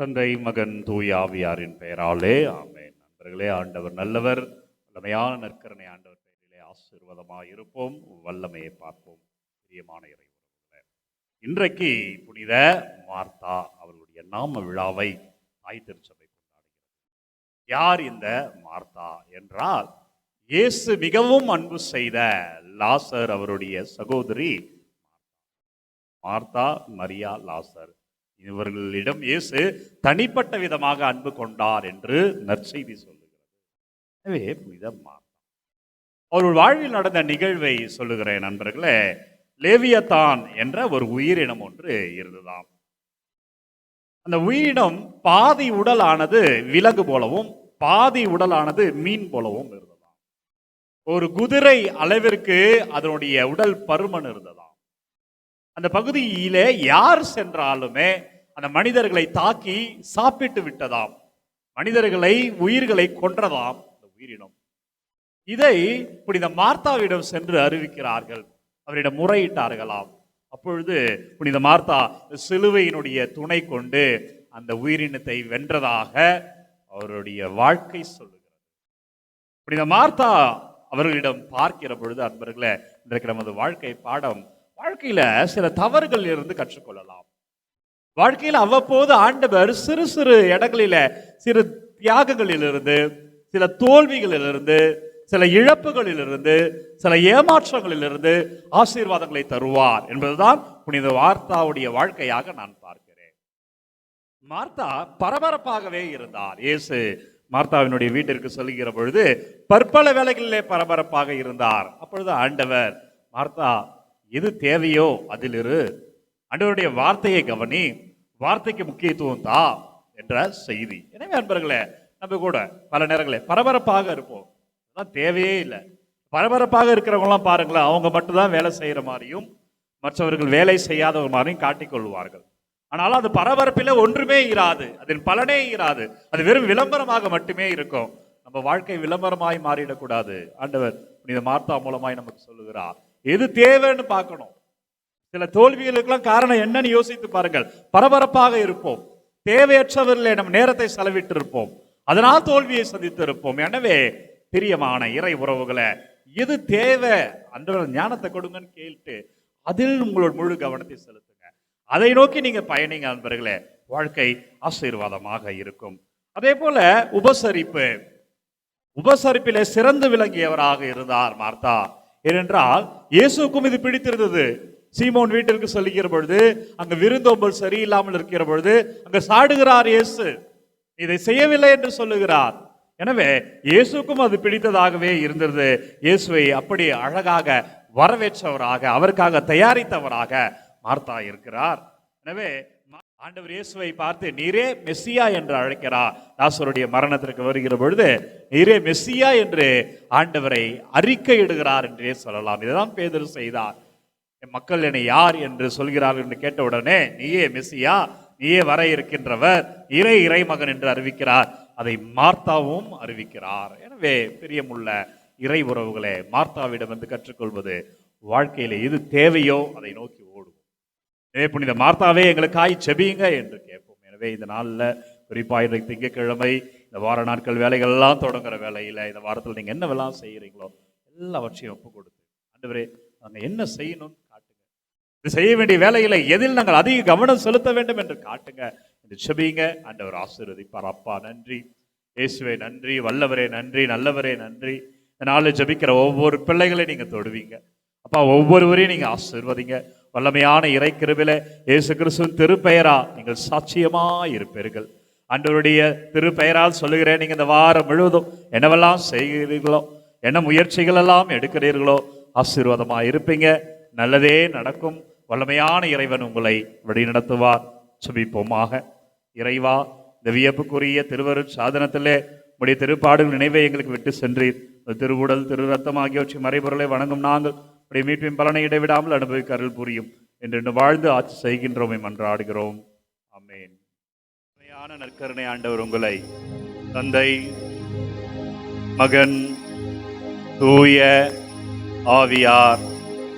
தந்தை மகன் தூய் ஆவியாரின் பெயராலே ஆமென். நண்பர்களே ஆண்டவர் நல்லவர். வல்லமையான நற்கரணை ஆண்டவர் பெயரிலே ஆசீர்வாதமாக இருப்போம். வல்லமையை பார்ப்போம். பிரியமான இறை இன்றைக்கு புனித மார்த்தா அவர்களுடைய நாம விழாவை தாய் திருச்சபை கொண்டாடுகிறது. யார் இந்த மார்த்தா என்றால் இயேசு மிகவும் அன்பு செய்த லாசர் அவருடைய சகோதரி மார்த்தா மரியா லாசர். இவர்களிடம் இயேசு தனிப்பட்ட விதமாக அன்பு கொண்டார் என்று நற்செய்தி சொல்லுகிறது. எனவே புனித அவர்கள் வாழ்வில் நடந்த நிகழ்வை சொல்லுகிறேன் நண்பர்களே. லேவியத்தான் என்ற ஒரு உயிரினம் ஒன்று இருந்ததாம். அந்த உயிரினம் பாதி உடலானது விலங்கு போலவும் பாதி உடலானது மீன் போலவும் இருந்ததாம். ஒரு குதிரை அளவிற்கு அதனுடைய உடல் பருமன் இருந்ததாம். அந்த பகுதியிலே யார் சென்றாலுமே அந்த மனிதர்களை தாக்கி சாப்பிட்டு விட்டதாம். மனிதர்களை உயிர்களை கொன்றதாம். அந்த உயிரினம். இதை புனித மார்த்தாவிடம் சென்று அறிவிக்கிறார்கள். அவரிடம் முறையிட்டார்களாம். அப்பொழுது புனித மார்த்தா சிலுவையினுடைய துணை கொண்டு அந்த உயிரினத்தை வென்றதாக அவருடைய வாழ்க்கை சொல்லுகிறது. புனித மார்த்தா அவர்களிடம் பார்க்கிற பொழுது அன்பர்களே இன்றைக்கு நமது வாழ்க்கை பாடம் வாழ்க்கையில சில தவறுகள் இருந்து கற்றுக்கொள்ளலாம். வாழ்க்கையில் அவ்வப்போது ஆண்டவர் சிறு சிறு இடங்களில சிறு தியாகங்களிலிருந்து சில தோல்விகளிலிருந்து சில இழப்புகளிலிருந்து சில ஏமாற்றங்களிலிருந்து ஆசீர்வாதங்களை தருவார் என்பதுதான் புனித வார்த்தாவுடைய வாழ்க்கையாக நான் பார்க்கிறேன். மார்த்தா பரபரப்பாகவே இருந்தார். இயேசு மார்த்தாவினுடைய வீட்டிற்கு சொல்லுகிற பொழுது பற்பல வேலைகளிலே பரபரப்பாக இருந்தார். அப்பொழுது ஆண்டவர் மார்த்தா எது தேவையோ அதில் அண்டவருடைய வார்த்தையை கவனி வார்த்தைக்கு முக்கியத்துவம் தா என்ற செய்தி. எனவே அன்பர்களே நம்ம கூட பல நேரங்களில் பரபரப்பாக இருப்போம். அதெல்லாம் தேவையே இல்லை. பரபரப்பாக இருக்கிறவங்களாம் பாருங்களேன் அவங்க மட்டும்தான் வேலை செய்கிற மாதிரியும் மற்றவர்கள் வேலை செய்யாதவர் மாதிரியும் காட்டிக்கொள்வார்கள் ஆனால் அது பரபரப்பில் ஒன்றுமே இராது. அதன் பலனே இராது. அது வெறும் விளம்பரமாக மட்டுமே இருக்கும். நம்ம வாழ்க்கை விளம்பரமாய் மாறிடக்கூடாது. ஆண்டவர் புனித மார்த்தா மூலமாய் நமக்கு சொல்லுகிறார். எது தேவைன்னு பார்க்கணும். சில தோல்விகளுக்கெல்லாம் காரணம் என்னன்னு யோசித்து பாருங்கள். பரபரப்பாக இருப்போம். தேவையற்றவர்களே நம் நேரத்தை செலவிட்டு இருப்போம் அதனால் தோல்வியை சந்தித்து இருப்போம் எனவே பிரியமான இறை உறவுகளை எது தேவை? அந்த ஞானத்தை கொடுங்கன்னு கேட்டு அதில் உங்களோட முழு கவனத்தை செலுத்துங்க. அதை நோக்கி நீங்க பயணிங்க அன்பர்களே. வாழ்க்கை ஆசீர்வாதமாக இருக்கும். அதே போல உபசரிப்பு. உபசரிப்பிலே சிறந்து விளங்கியவராக இருந்தார் மார்த்தா. ஏனென்றால் இயேசுக்கும் இது பிடித்திருந்தது. சீமோன் வீட்டிற்கு சொல்லுகிற பொழுது அங்க விருந்தோம்பல் சரியில்லாமல் இருக்கிற பொழுது அங்க சாடுகிறார் இயேசு. இதை செய்யவில்லை என்று சொல்லுகிறார். எனவே இயேசுக்கும் அது பிடித்ததாகவே இருந்தது. இயேசுவை அப்படி அழகாக வரவேற்றவராக அவருக்காக தயாரித்தவராக மார்த்தா இருக்கிறார். எனவே மா- ஆண்டவர் இயேசுவை பார்த்து நீரே மெஸ்ஸியா என்று அழைக்கிறார். தாசருடைய மரணத்திற்கு வருகிற பொழுது நீரே மெஸ்ஸியா என்று ஆண்டவரை அறிக்கையிடுகிறார் என்றே சொல்லலாம். இதுதான் பேதர் செய்தார். என் மக்கள் என்னை யார் என்று சொல்கிறார்கள் என்று கேட்ட உடனே நீயே மெஸ்ஸியா? நீயே வர இருக்கின்றவர்? இறை இறைமகன் என்று அறிவிக்கிறார். அதை மார்த்தாவும் அறிவிக்கிறார். எனவே பிரியமுள்ள இறை உறவுகளே மார்த்தாவிடம் வந்து கற்றுக்கொள்வது வாழ்க்கையில எது தேவையோ அதை நோக்கி ஓடும். எனவே புனித மார்த்தாவே எங்களுக்காய் செபியுங்க என்று கேட்போம். எனவே இந்த நாளில் குறிப்பாக இன்றைக்கு திங்கட்கிழமை இந்த வார நாட்கள் வேலைகள் எல்லாம் தொடங்குற வேலையில் இந்த வாரத்தில் நீங்கள் என்னவெல்லாம் செய்கிறீங்களோ எல்லாவற்றையும் ஒப்பு கொடுத்து ஆண்டவரே நாங்கள் என்ன செய்யணும்னு செய்ய வேண்டிய வேலையில் எதில் நாங்கள் அதிக கவனம் செலுத்த வேண்டும் என்று காட்டுங்க. என்று செபியுங்க. ஆண்டவர் ஆசீர்வதிப்பார். அப்பா நன்றி. இயேசுவே நன்றி. வல்லவரே நன்றி. நல்லவரே நன்றி. நாளில் ஜெபிக்கிற ஒவ்வொரு பிள்ளைகளையும் நீங்கள் தொடுவீங்க. அப்பா ஒவ்வொருவரையும் நீங்கள் ஆசீர்வதிங்க. வல்லமையான இறை கிருபில இயேசு கிறிஸ்துவின் திருப்பெயரா நீங்கள் சாட்சியமா இருப்பீர்கள். அன்றவருடைய திருப்பெயரால் சொல்லுகிறேன் நீங்கள் இந்த வாரம் முழுவதும் என்னவெல்லாம் செய்கிறீர்களோ என்ன முயற்சிகள் எல்லாம் எடுக்கிறீர்களோ ஆசீர்வாதமாக இருப்பீங்க. நல்லதே நடக்கும். வல்லமையான இறைவன் உங்களை வழிநடத்துவார். சுபிப்போமாக. இறைவா இந்த வியப்புக்குரிய திருவரு சாதனத்திலே உடைய திருப்பாடுகள் நினைவை எங்களுக்கு விட்டு சென்றீர். திருவுடல் திரு ரத்தம் ஆகியவற்றின் மறைபொருளை வணங்கும் நாங்கள் உடைய மீட்பின் பலனை இடைவிடாமல் அனுபவிக்க அருள் புரியும். என்று வாழ்ந்து ஆட்சி செய்கின்றோம் மன்றாடுகிறோம் அமேன் நற்கருணை ஆண்டவர் உங்களை தந்தை மகன் தூய ஆவியார்